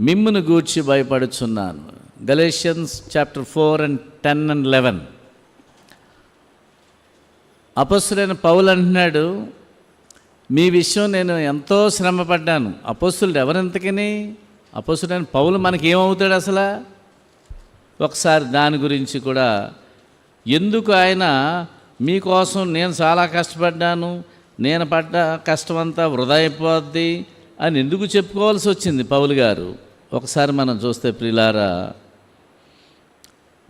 మిమ్మును గూర్చి భయపడుచున్నాను. Galatians chapter four and ten and eleven. అపస్సులైన పౌలు అంటున్నాడు మీ విషయం నేను ఎంతో శ్రమపడ్డాను. అపస్సులు ఎవరెంతకని? అపస్సులైన పౌలు మనకి ఏమవుతాడు అసలు? ఒకసారి దాని గురించి కూడా ఎందుకు ఆయన మీకోసం నేను చాలా కష్టపడ్డాను. నేను పడ్డ కష్టమంతా వృధా అయిపోద్ది అని ఎందుకు చెప్పుకోవాల్సి వచ్చింది పౌలు గారు? ఒకసారి మనం చూస్తే ప్రిలారా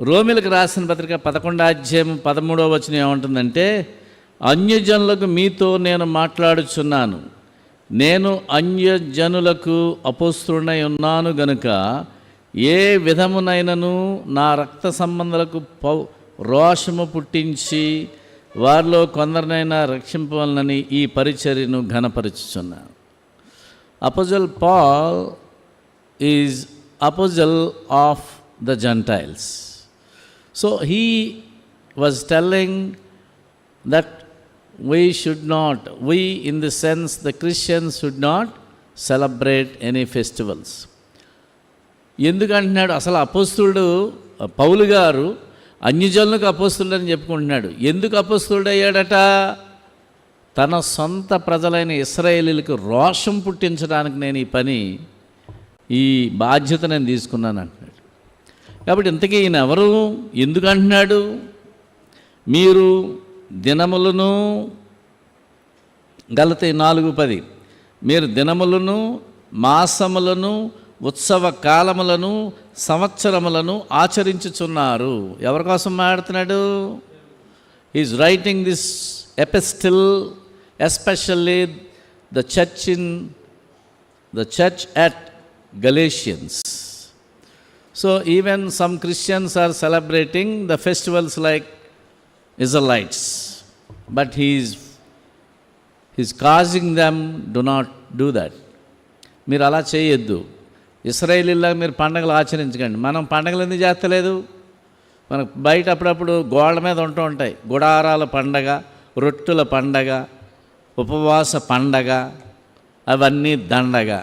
రోమిలకు రాసిన పత్రిక పదకొండాధ్యాయం పదమూడవ వచ్చిన ఏమంటుందంటే అన్యజనులకు మీతో నేను మాట్లాడుచున్నాను. నేను అన్యజనులకు అపోస్తుడై ఉన్నాను గనుక ఏ విధమునైనను నా రక్త సంబంధాలకు పౌ రోషము పుట్టించి వారిలో కొందరినైనా రక్షింపవలనని ఈ పరిచర్యను ఘనపరుచుచున్నాను. Apostle Paul is apostle of the gentiles so he was telling that we should not, we in the sense the Christians should not celebrate any festivals. ఎందుకంటున్నాడు? అసలు అపోస్తుడు పౌలు గారు అన్యజనులకు అపోస్తుడు అని చెప్పుకుంటున్నాడు. ఎందుకు అపోస్తుడు అయ్యాడట తన సొంత ప్రజలైన ఇస్రాయేలీలకు రోషం పుట్టించడానికి నేను ఈ పని ఈ బాధ్యత నేను తీసుకున్నాను అంటున్నాడు. కాబట్టి ఇంతకీ ఈయన ఎవరు? ఎందుకు అంటున్నాడు? మీరు దినములను గలతి నాలుగు పది. మీరు దినములను మాసములను ఉత్సవ కాలములను సంవత్సరములను ఆచరించుచున్నారు. ఎవరి కోసం మాట్లాడుతున్నాడు? Is writing this epistle especially the church in the church at Galatians so even some Christians are celebrating the festivals like Israelites, but he is he's causing them do not do that. మీరు అలా చేయొద్దు. ఇస్రాయేలీలా మీరు పండగలు ఆచరించకండి. మనం పండగలు ఎందుకు చేస్తలేదు? మనకు బయట అప్పుడప్పుడు గోడ మీద ఉంటూ ఉంటాయి. గుడారాల పండగ రొట్టెల పండగ ఉపవాస పండగ అవన్నీ దండగ.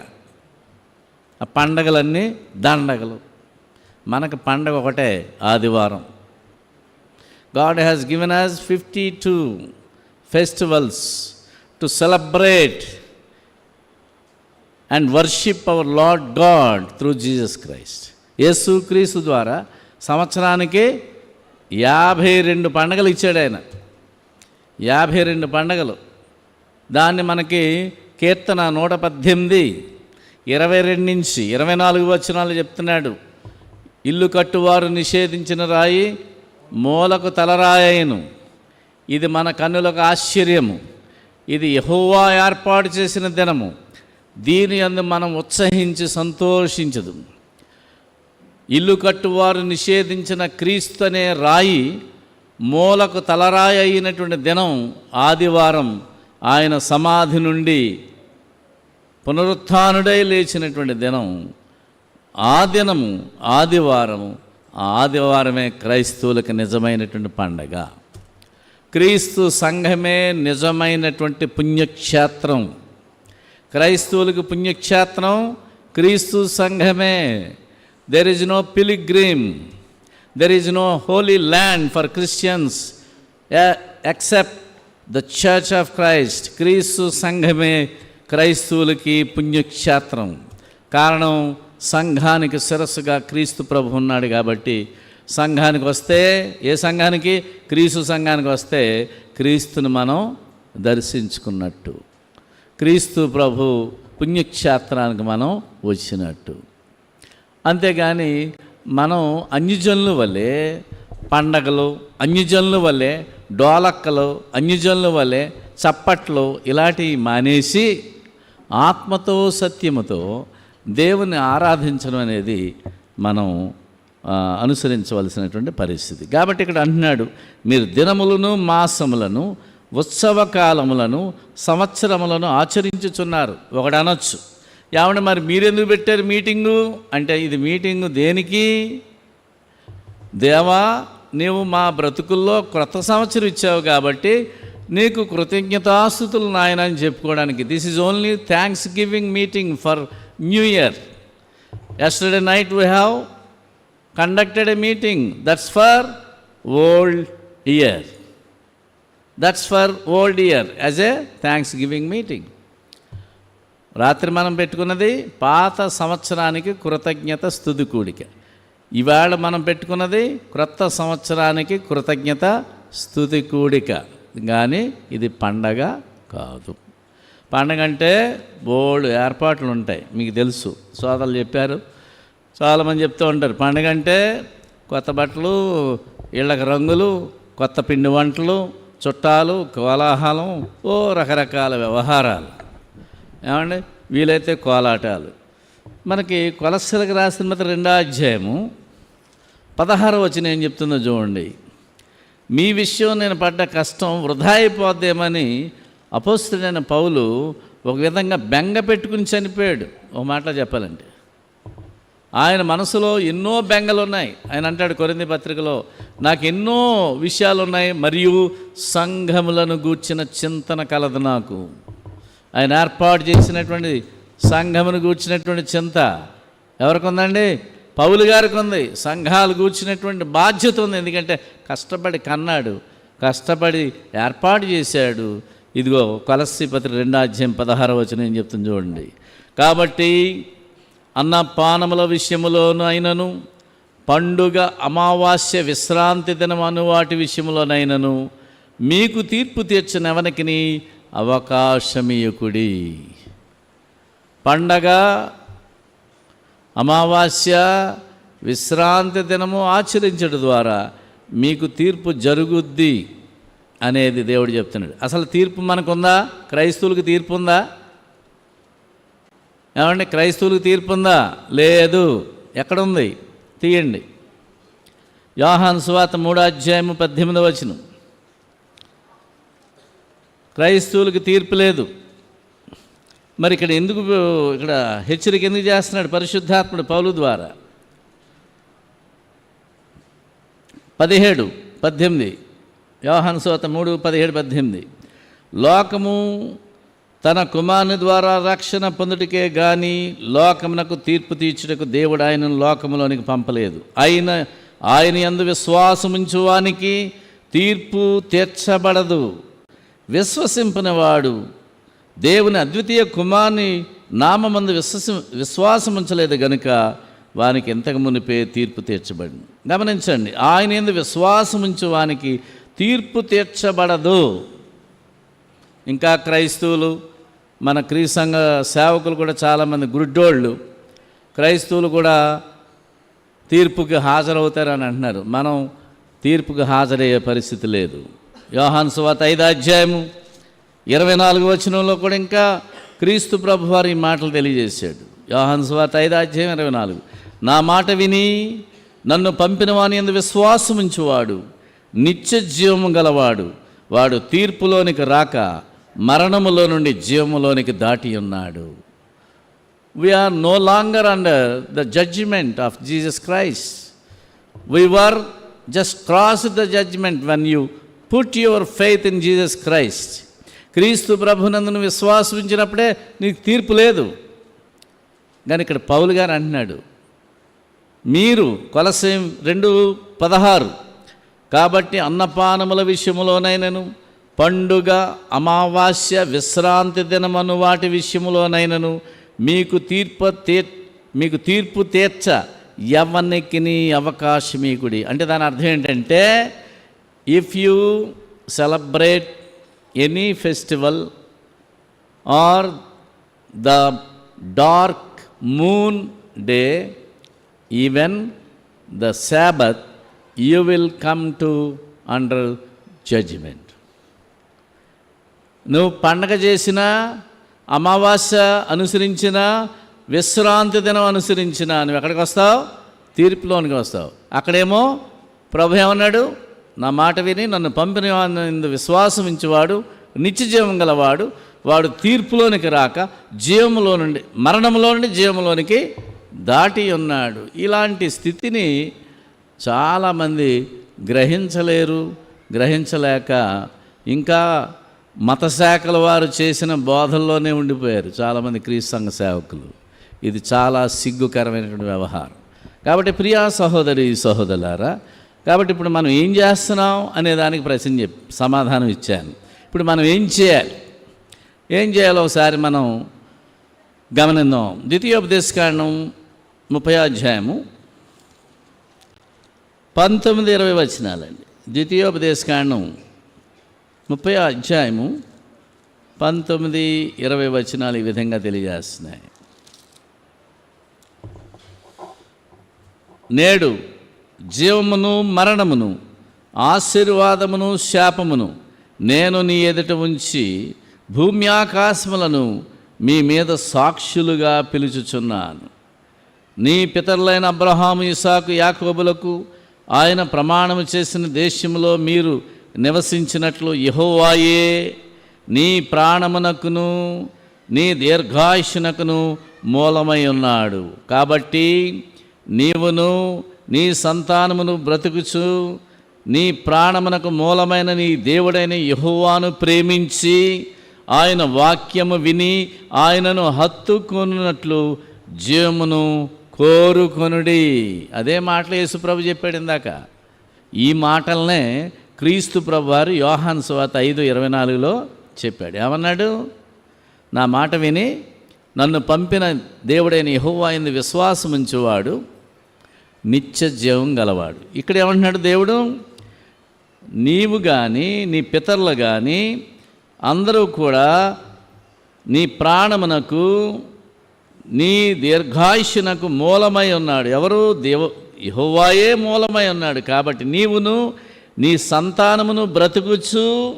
ఆ పండగలన్నీ దండగలు. మనకు పండగ ఒకటే ఆదివారం. God given given us 52 festivals to celebrate and worship our Lord God through Jesus Christ. యేసు క్రీస్తు ద్వారా సంవత్సరానికి యాభై రెండు పండగలు ఇచ్చాడు ఆయన. యాభై రెండు పండగలు. దాన్ని మనకి కీర్తన నూట పద్దెనిమిది ఇరవై రెండు నుంచి ఇరవై నాలుగు వచనాలు చెప్తున్నాడు. ఇల్లు కట్టువారు నిషేధించిన రాయి మూలకు తలరాయను. ఇది మన కన్నులకు ఆశ్చర్యము. ఇది యహోవా ఏర్పాటు చేసిన దినము. దీని అందు మనం ఉత్సహించి సంతోషించదు. ఇల్లు కట్టువారు నిషేధించిన క్రీస్తు అనే రాయి మూలకు తలరాయి అయినటువంటి దినం ఆదివారం ఆయన సమాధి నుండి పునరుత్డై లేచినటువంటి దినం ఆ దినము ఆదివారము ఆదివారమే క్రైస్తవులకు నిజమైనటువంటి పండగ. క్రీస్తు సంఘమే నిజమైనటువంటి పుణ్యక్షేత్రం. క్రైస్తవులకు పుణ్యక్షేత్రం క్రీస్తు సంఘమే. There is no pilgrim there is no holy land for Christians except the church of Christ క్రీస్తు సంఘమే క్రైస్తవులకి పుణ్యక్షేత్రం. కారణం సంఘానికి శిరస్సుగా క్రీస్తు ప్రభు ఉన్నాడు కాబట్టి సంఘానికి వస్తే ఏ సంఘానికి? క్రీస్తు సంఘానికి వస్తే క్రీస్తుని మనం దర్శించుకున్నట్టు. క్రీస్తు ప్రభు పుణ్యక్షేత్రానికి మనం వచ్చినట్టు. అంతేగాని మనం అన్యజనుల వల్లే పండగలు అన్యజనుల వల్లే డోలక్కలు అన్యజనుల వల్లే చప్పట్లు ఇలాంటివి మానేసి ఆత్మతో సత్యముతో దేవుని ఆరాధించడం అనేది మనం అనుసరించవలసినటువంటి పరిస్థితి. కాబట్టి ఇక్కడ అంటున్నాడు మీరు దినములను మాసములను ఉత్సవ కాలములను సంవత్సరములను ఆచరించుచున్నారు. ఒకడు అనొచ్చు. ఏమంటే మరి మీరెందుకు పెట్టారు మీటింగు? అంటే ఇది మీటింగు దేనికి? దేవా నీవు మా బ్రతుకుల్లో క్రొత్త సంవత్సరం ఇచ్చావు కాబట్టి నీకు కృతజ్ఞతాస్థుతులు నాయన అని చెప్పుకోవడానికి. This is only thanksgiving meeting for new year yesterday night we have conducted a meeting that's for old year that's for old year as a thanksgiving meeting రాత్రి మనం పెట్టుకున్నది పాత సంవత్సరానికి కృతజ్ఞత స్థుతి కూడిక. ఇవాళ మనం పెట్టుకున్నది క్రొత్త సంవత్సరానికి కృతజ్ఞత స్థుతి కూడిక. కానీ ఇది పండగ కాదు. పండగ అంటే బోల్డ్ ఏర్పాట్లు ఉంటాయి మీకు తెలుసు. సోదరులు చెప్పారు. చాలామంది చెప్తూ ఉంటారు పండగ అంటే కొత్త బట్టలు ఇళ్ళకి రంగులు కొత్త పిండి వంటలు చుట్టాలు కోలాహలం ఓ రకరకాల వ్యవహారాలు. ఏమండి? వీలైతే కోలాటాలు. మనకి కొలస్సలకు రాసిన మాత్రం రెండో అధ్యాయము పదహారు వచ్చిన ఏం చెప్తుందో చూడండి. మీ విషయం నేను పడ్డ కష్టం వృధా అయిపోద్దేమని అపోస్తుడైన పౌలు ఒక విధంగా బెంగ పెట్టుకుని చనిపోయాడు. ఒక మాటలో చెప్పాలంటే. ఆయన మనసులో ఎన్నో బెంగలు ఉన్నాయి. ఆయన అంటాడు కొరింది పత్రికలో నాకు ఎన్నో విషయాలు ఉన్నాయి మరియు సంఘములను గూర్చిన చింతన కలదు నాకు. ఆయన ఏర్పాటు చేసినటువంటి సంఘమును గూర్చినటువంటి చింత ఎవరికి ఉందండి పౌలు గారికి ఉంది. సంఘాలు కూర్చున్నటువంటి బాధ్యత ఉంది. ఎందుకంటే కష్టపడి కన్నాడు కష్టపడి ఏర్పాటు చేశాడు. ఇదిగో కలసి పత్రిక రెండో అధ్యాయం పదహార వచ్చిన ఏం చెప్తుంది చూడండి. కాబట్టి అన్న పానముల విషయములోనైనను అయినను పండుగ అమావాస్య విశ్రాంతి దినం అను వాటి విషయములోనైనను మీకు తీర్పు తీర్చిన ఎవరికి అవకాశమీయకుడి. పండగ అమావాస్య విశ్రాంతి దినము ఆచరించడం ద్వారా మీకు తీర్పు జరుగుద్ది అనేది దేవుడు చెప్తున్నాడు. అసలు తీర్పు మనకుందా? క్రైస్తవులకు తీర్పు ఉందా ఏమండి? క్రైస్తవులకు తీర్పు ఉందా లేదు. ఎక్కడుంది? తీయండి. యోహాన్ సువాత మూడో అధ్యాయము పద్దెనిమిదవ వచనం. క్రైస్తవులకు తీర్పు లేదు. మరి ఇక్కడ ఎందుకు ఇక్కడ హెచ్చరిక ఎందుకు చేస్తున్నాడు పరిశుద్ధాత్ముడు పౌలు ద్వారా? పదిహేడు పద్దెనిమిది. వ్యవహాన్ సోత మూడు పదిహేడు పద్దెనిమిది. లోకము తన కుమారుని ద్వారా రక్షణ పొందుటకే గాని లోకమునకు తీర్పు తీర్చుటకు దేవుడు ఆయనను లోకములోనికి పంపలేదు. ఆయన ఆయన ఎందు విశ్వాసముంచువానికి తీర్పు తీర్చబడదు. విశ్వసింపనివాడు దేవుని అద్వితీయ కుమార్ని నామందు విశ్వసి విశ్వాసముంచలేదు గనుక వానికి ఇంతకు మునిపే తీర్పు తీర్చబడింది. గమనించండి ఆయన ఎందు విశ్వాసముంచు వానికి తీర్పు తీర్చబడదు. ఇంకా క్రైస్తవులు మన క్రీసంఘ సేవకులు కూడా చాలామంది గుడ్డోళ్ళు క్రైస్తవులు కూడా తీర్పుకి హాజరవుతారని అంటున్నారు. మనం తీర్పుకి హాజరయ్యే పరిస్థితి లేదు. యోహాన్ సువాత ఐదు అధ్యాయము ఇరవై నాలుగు వచనంలో కూడా ఇంకా క్రీస్తు ప్రభు వారి ఈ మాటలు తెలియజేశాడు. యోహాన్ సువాత ఐదు అధ్యాయం ఇరవై నాలుగు. నా మాట విని నన్ను పంపిన వాని ఎందు విశ్వాసం ఉంచువాడు నిత్య జీవము గలవాడు. వాడు తీర్పులోనికి రాక మరణములో నుండి జీవములోనికి దాటి ఉన్నాడు. We are no longer under the judgement of Jesus Christ we were just cross the judgement when you put your faith in Jesus Christ క్రీస్తు ప్రభునందును విశ్వాసించినప్పుడే నీకు తీర్పు లేదు. కానీ ఇక్కడ పౌలు గారు అంటున్నాడు మీరు కొలసేం రెండు పదహారు కాబట్టి అన్నపానముల విషయములోనైనను పండుగ అమావాస్య విశ్రాంతి దినమను వాటి విషయములోనైనను మీకు తీర్పు తీ మీకు తీర్పు తీర్చ ఎవరికి అవకాశమీకుడి. అంటే దాని అర్థం ఏంటంటే if you celebrate any festival or the dark moon day even the sabbath you will come to under judgement నువ్వు పండగ చేసిన అమావాస్య అనుసరించిన విశ్రాంతి దినం అనుసరించిన నువ్వు ఎక్కడికి వస్తావు? తీర్పులోనికి వస్తావు. అక్కడేమో ప్రభు ఏమన్నాడు? నా మాట విని నన్ను పంపిన వాని విశ్వాసం ఇచ్చేవాడు నిత్య జీవం గలవాడు వాడు తీర్పులోనికి రాక జీవములో నుండి మరణంలో నుండి జీవములోనికి దాటి ఉన్నాడు. ఇలాంటి స్థితిని చాలామంది గ్రహించలేరు గ్రహించలేక ఇంకా మత శాఖల వారు చేసిన బోధల్లోనే ఉండిపోయారు చాలామంది క్రీస్తు సంఘ సేవకులు. ఇది చాలా సిగ్గుకరమైనటువంటి వ్యవహారం. కాబట్టి ప్రియా సహోదరి సహోదరులారా కాబట్టి ఇప్పుడు మనం ఏం చేస్తున్నాం అనే దానికి ప్రశ్న చెప్ సమాధానం ఇచ్చాను. ఇప్పుడు మనం ఏం చేయాలి? ఏం చేయాలో ఒకసారి మనం గమనిద్దాం. ద్వితీయోపదేశకాండం ముప్పై అధ్యాయము పంతొమ్మిది ఇరవై వచనాలండి. ద్వితీయోపదేశకాండం ముప్పై అధ్యాయము పంతొమ్మిది ఇరవై వచనాలు ఈ విధంగా తెలియజేస్తున్నాయి. నేడు జీవమును మరణమును ఆశీర్వాదమును శాపమును నేను నీ ఎదుట ఉంచి భూమి ఆకాశములను మీ మీద సాక్షులుగా పిలుచుచున్నాను. నీ పితరులైన అబ్రహాము ఇసాకు యాకోబులకు ఆయన ప్రమాణము చేసిన దేశంలో మీరు నివసించినట్లు యహోవాయే నీ ప్రాణమునకును నీ దీర్ఘాయుషునకును మూలమై ఉన్నాడు. కాబట్టి నీవును నీ సంతానమును బ్రతుకుచు నీ ప్రాణమునకు మూలమైన నీ దేవుడైన యెహోవాను ప్రేమించి ఆయన వాక్యము విని ఆయనను హత్తుకొనున్నట్లు జీవమును కోరుకొనుడి. అదే మాటలు యేసుప్రభు చెప్పాడు ఇందాక. ఈ మాటలనే క్రీస్తు ప్రభు వారు యోహాన్ సువాత ఐదు ఇరవై నాలుగులో చెప్పాడు. ఏమన్నాడు? నా మాట విని నన్ను పంపిన దేవుడైన యెహోవా అయింది విశ్వాసం నిత్య జీవం గలవాడు. ఇక్కడ ఏమంటున్నాడు దేవుడు? నీవు కానీ నీ పితరులు కానీ అందరూ కూడా నీ ప్రాణమునకు నీ దీర్ఘాయుషునకు మూలమై ఉన్నాడు. ఎవరు? దేవ యహోవాయే మూలమై ఉన్నాడు. కాబట్టి నీవును నీ సంతానమును బ్రతుకుచు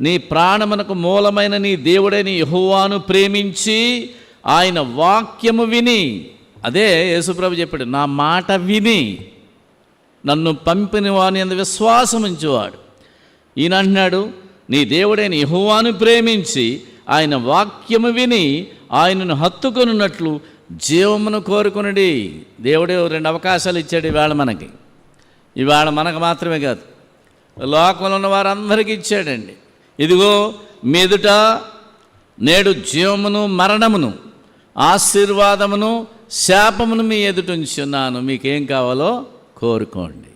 నీ ప్రాణమునకు మూలమైన నీ దేవుడైన యహోవాను ప్రేమించి ఆయన వాక్యము విని అదే యేసుప్రభు చెప్పాడు నా మాట విని నన్ను పంపిన వాని అందు విశ్వాసం ఉంచేవాడు. ఈయన అంటున్నాడు నీ దేవుడైన యెహోవాను ప్రేమించి ఆయన వాక్యము విని ఆయనను హత్తుకొనున్నట్లు జీవమును కోరుకునడి. దేవుడే రెండు అవకాశాలు ఇచ్చాడు ఇవాళ మనకి. ఇవాళ మనకు మాత్రమే కాదు లోకంలో ఉన్న వారందరికీ ఇచ్చాడండి. ఇదిగో మీదుట నేడు జీవమును మరణమును ఆశీర్వాదమును శాపమును మీ ఎదుట ఉంచున్నాను మీకేం కావాలో కోరుకోండి.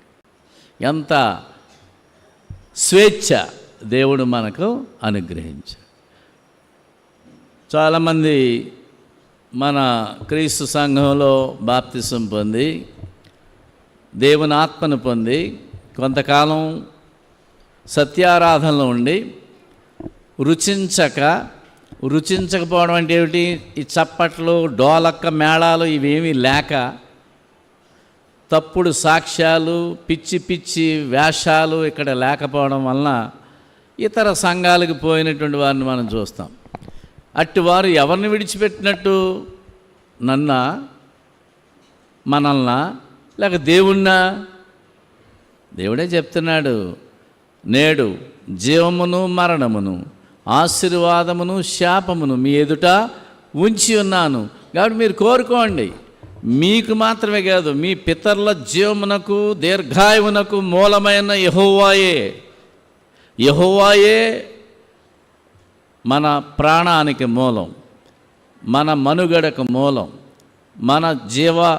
ఎంత స్వేచ్ఛ దేవుడు మనకు అనుగ్రహించాడు చాలామంది మన క్రీస్తు సంఘంలో బాప్తిసం పొంది దేవుని ఆత్మను పొంది కొంతకాలం సత్యారాధనలో ఉండి రుచించక రుచించకపోవడం అంటే ఏమిటి? ఈ చప్పట్లు డోలక్క మేళాలు ఇవేమీ లేక తప్పుడు సాక్ష్యాలు పిచ్చి పిచ్చి వేషాలు ఇక్కడ లేకపోవడం వలన ఇతర సంఘాలకు పోయినటువంటి వారిని మనం చూస్తాం. అట్టి వారు ఎవరిని విడిచిపెట్టినట్టు? నన్న మనల్నా? లేక దేవుణ్ణా? దేవుడే చెప్తున్నాడు నేడు జీవమును మరణమును ఆశీర్వాదమును శాపమును మీ ఎదుట ఉంచి ఉన్నాను. కాబట్టి మీరు కోరుకోండి. మీకు మాత్రమే కాదు మీ పితరుల జీవమునకు దీర్ఘాయువునకు మూలమైన యహోవాయే. యహోవాయే మన ప్రాణానికి మూలం మన మనుగడకు మూలం మన జీవ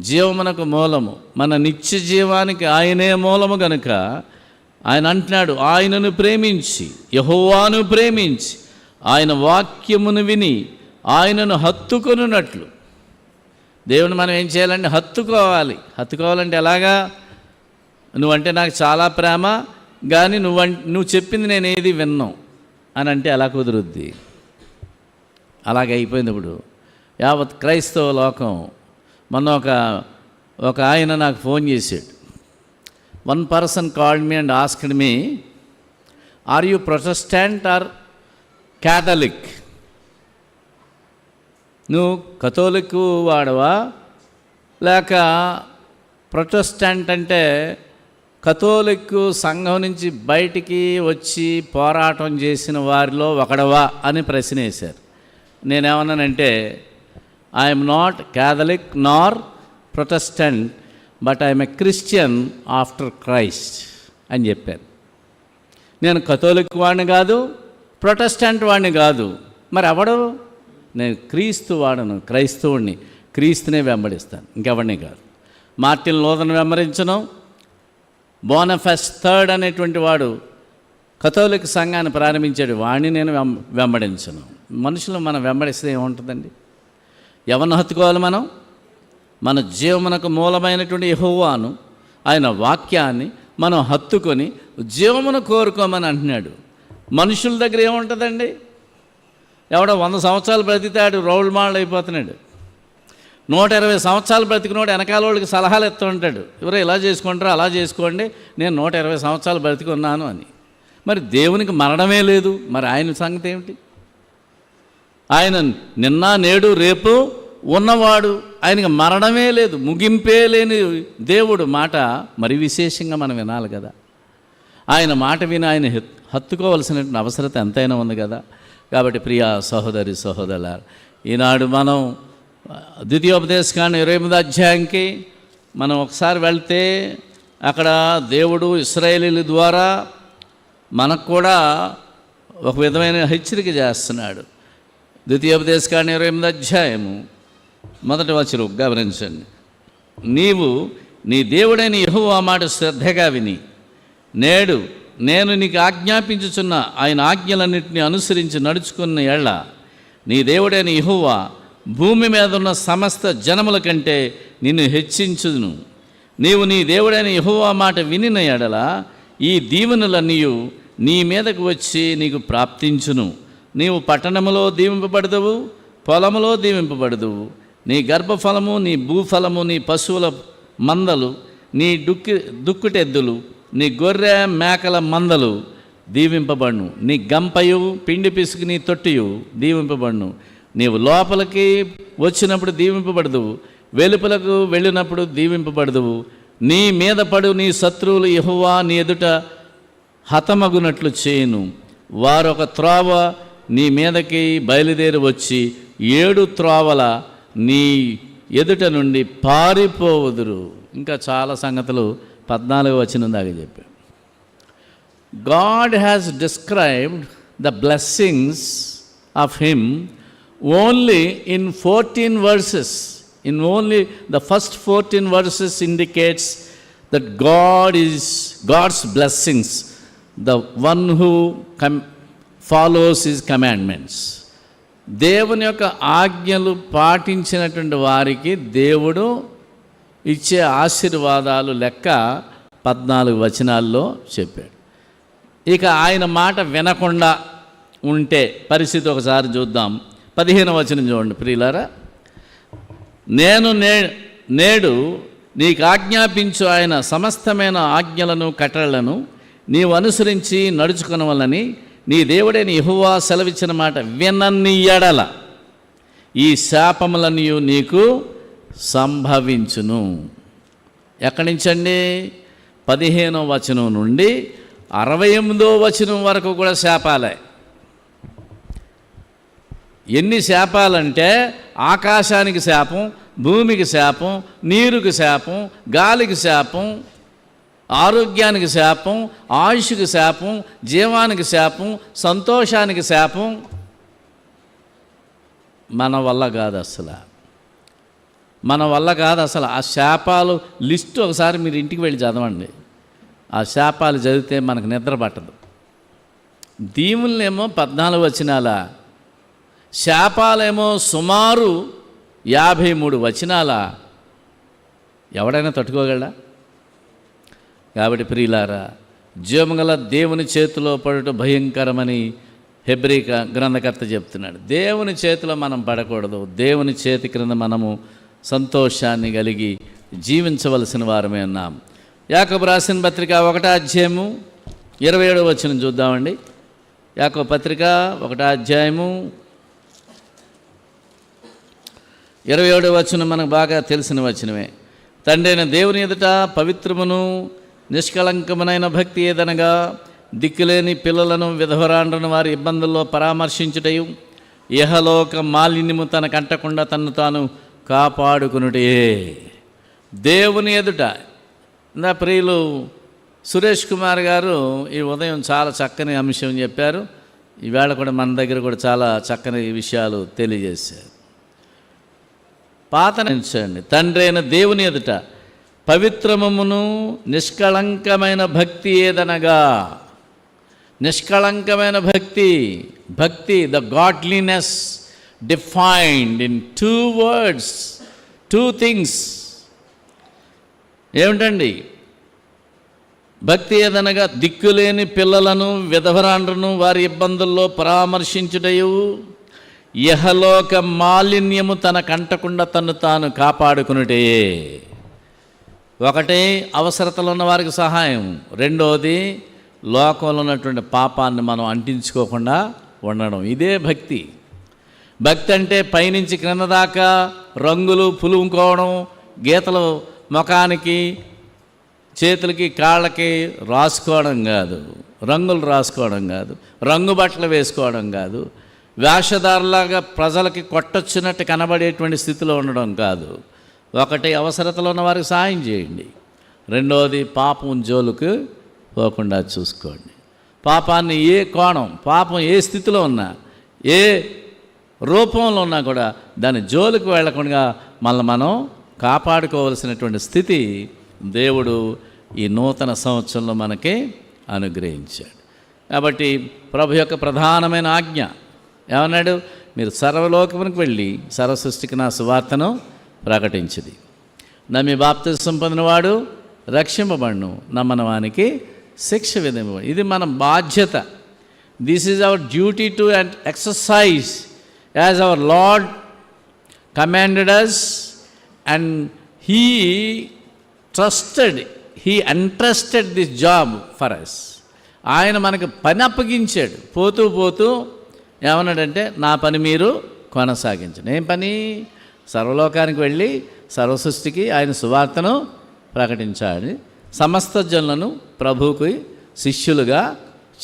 జీవమునకు మూలము మన నిత్య జీవానికి ఆయనే మూలము గనుక ఆయన అంటున్నాడు ఆయనను ప్రేమించి యహోవాను ప్రేమించి ఆయన వాక్యమును విని ఆయనను హత్తుకొనున్నట్లు. దేవుని మనం ఏం చేయాలంటే హత్తుకోవాలి. హత్తుకోవాలంటే ఎలాగా? నువ్వంటే నాకు చాలా ప్రేమ కానీ నువ్వు నువ్వు చెప్పింది నేను ఏది విన్నాం అని అంటే ఎలా కుదురుద్ది. అలాగే అయిపోయింది ఇప్పుడు. యావత్ క్రైస్తవ లోకం మొన్న ఒక ఒక ఆయన నాకు ఫోన్ చేశాడు. One person called me and asked me are you protestant or catholic నువ్వు కథోలిక్ వాడవా? లేక ప్రొటెస్టాంట్ అంటే కథోలిక్ సంఘం నుంచి బయటికి వచ్చి పోరాటం చేసిన వారిలో ఒకడవా? అని ప్రశ్న వేశారు. నేనేమన్నానంటే I'm not catholic nor protestant but I'm a Christian after Christ అని చెప్పాను నేను కథోలిక్ వాడిని కాదు ప్రొటెస్టెంట్ వాడిని కాదు. మరి ఎవడు? నేను క్రీస్తు వాడను క్రైస్తవుడిని క్రీస్తునే వెంబడిస్తాను ఇంకెవడిని కాదు. మార్టిన్ లోదను వెంబడించను. బోనఫెస్ థర్డ్ అనేటువంటి వాడు కథోలిక్ సంఘాన్ని ప్రారంభించాడు వాడిని నేను వెం వెంబడించను. మనుషులు మనం వెంబడిస్తే ఏముంటుందండి? ఎవరిని హత్తుకోవాలి మనం? మన జీవమునకు మూలమైనటువంటి యహోవాను ఆయన వాక్యాన్ని మనం హత్తుకొని జీవమును కోరుకోమని అంటున్నాడు. మనుషుల దగ్గర ఏముంటుందండి? ఎవడో వంద సంవత్సరాలు బ్రతికితాడు రోల్ మాల్ అయిపోతున్నాడు. నూట ఇరవై సంవత్సరాలు బ్రతికినోడు వెనకాల వాళ్ళకి సలహాలు ఇస్తూ ఉంటాడు. ఎవరో ఇలా చేసుకుంటారో అలా చేసుకోండి నేను నూట ఇరవై సంవత్సరాలు బ్రతికున్నాను అని. మరి దేవునికి మరణమే లేదు. మరి ఆయన సంగతి ఏమిటి? ఆయన నిన్న నేడు రేపు ఉన్నవాడు ఆయనకి మరణమే లేదు ముగింపే లేని దేవుడు మాట మరి విశేషంగా మనం వినాలి కదా. ఆయన మాట విని ఆయన హెత్- హత్తుకోవలసినటువంటి అవసరత ఎంతైనా ఉంది కదా. కాబట్టి ప్రియా సహోదరి సహోదరుల ఈనాడు మనం ద్వితీయోపదేశకాండ ఇరవై ఎనిమిది అధ్యాయంకి మనం ఒకసారి వెళ్తే అక్కడ దేవుడు ఇస్రాయేలీల ద్వారా మనకు కూడా ఒక విధమైన హెచ్చరిక చేస్తున్నాడు. ద్వితీయోపదేశకాండ ఇరవై ఎనిమిది అధ్యాయము మొదటి వచనం గమనించండి. నీవు నీ దేవుడైన యెహోవా మాట శ్రద్ధగా విని నేడు నేను నీకు ఆజ్ఞాపించుచున్న ఆయన ఆజ్ఞలన్నింటినీ అనుసరించి నడుచుకున్న ఎళ్ళ నీ దేవుడైన యెహోవా భూమి మీద ఉన్న సమస్త జనముల కంటే నిన్ను హెచ్చించును నీవు నీ దేవుడైన యెహోవా మాట వినిన ఎడల ఈ దీవెనలన్నీ నీ మీదకు వచ్చి నీకు ప్రాప్తించును. నీవు పట్టణములో దీవింపబడదువు పొలములో దీవింపబడదువు. నీ గర్భఫలము నీ భూఫలము నీ పశువుల మందలు నీ డుక్కి దుక్కుటెద్దులు నీ గొర్రె మేకల మందలు దీవింపబడును. నీ గంపయు పిండి పిసుకు నీ తొట్టియు దీవింపబడును. నీవు లోపలికి వచ్చినప్పుడు దీవింపబడదు వెలుపలకు వెళ్ళినప్పుడు దీవింపబడదువు నీ మీద పడు నీ శత్రువులు యహువా నీ ఎదుట హతమగునట్లు చేయను. వారొక త్రోవ నీ మీదకి బయలుదేరి వచ్చి ఏడు త్రోవల నీ ఎదుట నుండి పారిపోవదురు. ఇంకా చాలా సంగతులు పద్నాలుగు వచ్చిన దాకా చెప్పాడు. God has described the blessings of him only in fourteen verses in only the first fourteen verses indicates that God is God's blessings the one who come follows his commandments దేవుని యొక్క ఆజ్ఞలు పాటించినటువంటి వారికి దేవుడు ఇచ్చే ఆశీర్వాదాలు లెక్క పద్నాలుగు వచనాల్లో చెప్పాడు. ఇక ఆయన మాట వినకుండా ఉంటే పరిస్థితి ఒకసారి చూద్దాం. పదిహేను వచనం చూడండి ప్రియులారా. నేను నే నేడు నీకు ఆజ్ఞాపించు ఆయన సమస్తమైన ఆజ్ఞలను కట్టడలను నీవు అనుసరించి నడుచుకునవలని నీ దేవుడైన నిహువా సెలవిచ్చిన మాట వినని ఎడల. ఈ శాపములన్నీ నీకు సంభవించును. ఎక్కడి నుంచండి? పదిహేనో వచనం నుండి అరవై ఎనిమిదో వచనం వరకు కూడా శాపాలే. ఎన్ని శాపాలంటే ఆకాశానికి శాపం భూమికి శాపం నీరుకి శాపం గాలికి శాపం ఆరోగ్యానికి శాపం ఆయుష్కి శాపం జీవానికి శాపం సంతోషానికి శాపం మన వల్ల కాదు అసలు. మన వల్ల కాదు అసలు. ఆ శాపాలు లిస్టు ఒకసారి మీరు ఇంటికి వెళ్ళి చదవండి. ఆ శాపాలు చదివితే మనకు నిద్ర పట్టదు. దీవులనేమో పద్నాలుగు వచనాల శాపాలేమో సుమారు యాభై మూడు వచనాల. ఎవడైనా తట్టుకోగలడా? కాబట్టి ప్రియులారా జీవగల దేవుని చేతిలో పడుట భయంకరమని హెబ్రిక గ్రంథకర్త చెప్తున్నాడు. దేవుని చేతిలో మనం పడకూడదు. దేవుని చేతి క్రింద మనము సంతోషాన్ని కలిగి జీవించవలసిన వారమే ఉన్నాం. యాకబు రాసిన పత్రిక ఒకటో అధ్యాయము ఇరవై ఏడవ వచ్చిన చూద్దామండి. యాకబ పత్రిక ఒకటో అధ్యాయము ఇరవై ఏడవ వచనం మనకు బాగా తెలిసిన వచనమే. తండ్రైన దేవుని ఎదుట పవిత్రమును నిష్కళంకమునైన భక్తి ఏదనగా దిక్కులేని పిల్లలను విధవరాండ్రను వారి ఇబ్బందుల్లో పరామర్శించుటయు ఇహలోక మాలిన్యము తన కంటకుండా తను తాను కాపాడుకునుటే. దేవుని ఎదుట నా ప్రియులు సురేష్ కుమార్ గారు ఈ ఉదయం చాలా చక్కని అంశం చెప్పారు. ఈవేళ కూడా మన దగ్గర కూడా చాలా చక్కని విషయాలు తెలియజేశారు. పాత తండ్రి అయిన దేవుని ఎదుట పవిత్రమమును నిష్కళంకమైన భక్తి ఏదనగా? నిష్కళంకమైన భక్తి భక్తి the godliness defined in two words two things ఏమిటండి? భక్తి ఏదనగా? దిక్కులేని పిల్లలను విధవరాండ్రను వారి ఇబ్బందుల్లో పరామర్శించుటయు ఇహలోక మాలిన్యము తన కంటకుండా తను తాను కాపాడుకునుటే ఒకటి అవసరతలు ఉన్న వారికి సహాయం. రెండవది లోకంలో ఉన్నటువంటి పాపాన్ని మనం అంటించుకోకుండా ఉండడం. ఇదే భక్తి. భక్తి అంటే పైనుంచి క్రింద దాకా రంగులు పులుముకోవడం గీతలు ముఖానికి చేతులకి కాళ్ళకి రాసుకోవడం కాదు. రంగులు రాసుకోవడం కాదు. రంగు బట్టలు వేసుకోవడం కాదు. వేషధారులాగా ప్రజలకి కొట్టొచ్చినట్టు కనబడేటువంటి స్థితిలో ఉండడం కాదు. ఒకటి అవసరతలో ఉన్న వారికి సాయం చేయండి. రెండవది పాపం జోలుకు పోకుండా చూసుకోండి. పాపాన్ని ఏ కోణం పాపం ఏ స్థితిలో ఉన్నా ఏ రూపంలో ఉన్నా కూడా దాని జోలికి వెళ్ళకుండా మళ్ళీ మనం కాపాడుకోవలసినటువంటి స్థితి దేవుడు ఈ నూతన సంవత్సరంలో మనకి అనుగ్రహించాడు. కాబట్టి ప్రభు యొక్క ప్రధానమైన ఆజ్ఞ ఏమన్నాడు? మీరు సర్వలోకమునికి వెళ్ళి సర్వసృష్టికి నా సువార్తను ప్రకటించింది. నమ్మి బాప్తిసం పొందినవాడు రక్షింపబడును నమ్మనవానికి శిక్ష విధింప ఇది మన బాధ్యత. This is our duty to and exercise as our lord commanded us and he trusted he entrusted this job for us ఆయన మనకు పని అప్పగించాడు. పోతూ పోతూ ఏమన్నాడంటే నా పని మీరు కొనసాగించండి. ఏం పని? సర్వలోకానికి వెళ్ళి సర్వసృష్టికి ఆయన సువార్తను ప్రకటించాలి. సమస్త జనులను ప్రభువుకి శిష్యులుగా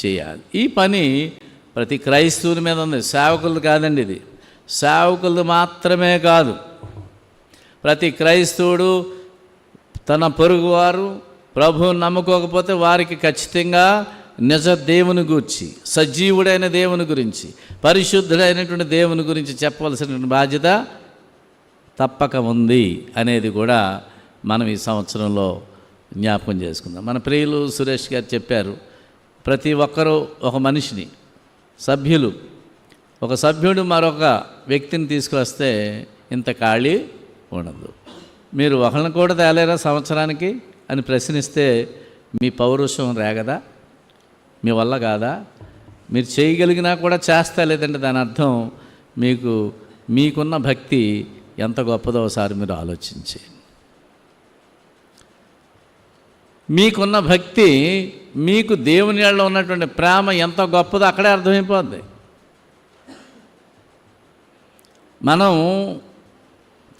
చేయాలి. ఈ పని ప్రతి క్రైస్తవుని మీద ఉంది. సేవకులు కాదండి ఇది. సేవకులు మాత్రమే కాదు. ప్రతి క్రైస్తవుడు తన పొరుగువారు ప్రభువు నమ్ముకోకపోతే వారికి ఖచ్చితంగా నిజ దేవుని గురించి సజీవుడైన దేవుని గురించి పరిశుద్ధుడైనటువంటి దేవుని గురించి చెప్పవలసినటువంటి బాధ్యత తప్పక ఉంది అనేది కూడా మనం ఈ సంవత్సరంలో జ్ఞాపకం చేసుకుందాం. మన ప్రియులు సురేష్ గారు చెప్పారు ప్రతి ఒక్కరూ ఒక మనిషిని సభ్యులు. ఒక సభ్యుడు మరొక వ్యక్తిని తీసుకువస్తే ఇంత ఖాళీ ఉండదు. మీరు ఒకళ్ళని కూడా తేలేరా సంవత్సరానికి అని ప్రశ్నిస్తే మీ పౌరుషం రేగదా? మీ వల్ల కాదా? మీరు చేయగలిగినా కూడా చేస్తా లేదంటే దాని అర్థం మీకు మీకున్న భక్తి ఎంత గొప్పదో ఒకసారి మీరు ఆలోచించి. మీకున్న భక్తి మీకు దేవుని ఏళ్ళ ఉన్నటువంటి ప్రేమ ఎంత గొప్పదో అక్కడే అర్థమైపోద్ది. మనం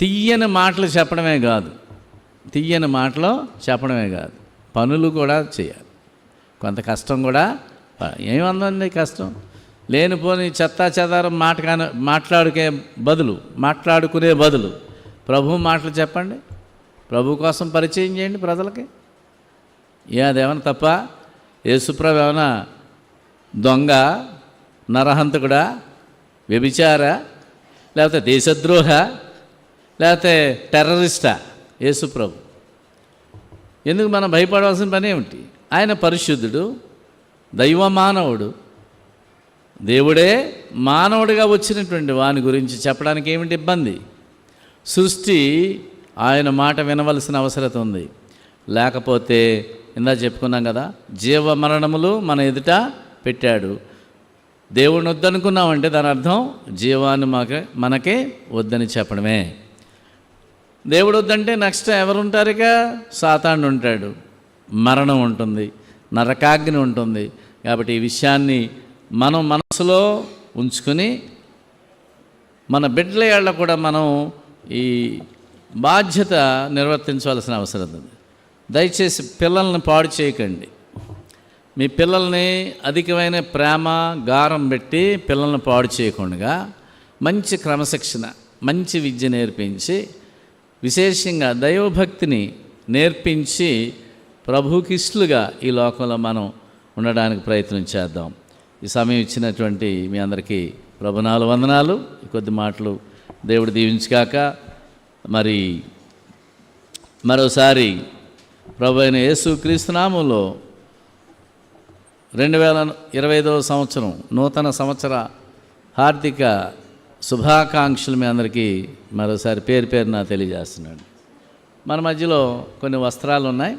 తీయని మాటలు చెప్పడమే కాదు. తీయని మాటలు చెప్పడమే కాదు. పనులు కూడా చేయాలి. కొంత కష్టం కూడా ఏమందండి కష్టం? లేనిపోని చెత్తా చెదారం మాట కాని మాట్లాడుకే బదులు మాట్లాడుకునే బదులు. ప్రభు మాటలు చెప్పండి. ప్రభు కోసం పరిచయం చేయండి ప్రజలకి. ఏ అదేమన్నా తప్ప? యేసుప్రభు ఏమైనా దొంగ నరహంతకుడా వ్యభిచార? లేకపోతే దేశద్రోహ? లేకపోతే టెర్రరిస్టా? యేసుప్రభు. ఎందుకు మనం భయపడవలసిన పని ఏమిటి? ఆయన పరిశుద్ధుడు దైవ మానవుడు దేవుడే మానవుడిగా వచ్చినటువంటి వాని గురించి చెప్పడానికి ఏమిటి ఇబ్బంది? సృష్టి ఆయన మాట వినవలసిన అవసరత ఉంది. లేకపోతే ఇందా చెప్పుకున్నాం కదా జీవ మరణములు మన ఎదుట పెట్టాడు. దేవుడిని వద్దనుకున్నామంటే దాని అర్థం జీవాన్ని మాకే మనకే వద్దని చెప్పడమే. దేవుడు వద్దంటే నెక్స్ట్ ఎవరు ఉంటారు ఇక సాతాను ఉంటాడు. మరణం ఉంటుంది నరకాగ్ని ఉంటుంది. కాబట్టి ఈ విషయాన్ని మనం మన మనసులో ఉంచుకొని మన బిడ్డల ఏళ్ళ కూడా మనం ఈ బాధ్యత నిర్వర్తించవలసిన అవసరం ఉంది. దయచేసి పిల్లల్ని పాడు చేయకండి. మీ పిల్లల్ని అధికమైన ప్రేమ గారం పెట్టి పిల్లల్ని పాడు చేయకుండా మంచి క్రమశిక్షణ మంచి విద్య నేర్పించి విశేషంగా దైవభక్తిని నేర్పించి ప్రభుకిష్లుగా ఈ లోకంలో మనం ఉండడానికి ప్రయత్నం చేద్దాం. ఈ సమయం ఇచ్చినటువంటి మీ అందరికీ ప్రభునాలు వందనాలు. కొద్ది మాటలు దేవుడు దీవించగాక. మరి మరోసారి ప్రభు అయిన యేసు క్రీస్తునామంలో రెండు వేల ఇరవై ఐదవ సంవత్సరం నూతన సంవత్సర హార్దిక శుభాకాంక్షలు మీ అందరికీ మరోసారి పేరు పేరున తెలియజేస్తున్నాడు. మన మధ్యలో కొన్ని వస్త్రాలు ఉన్నాయి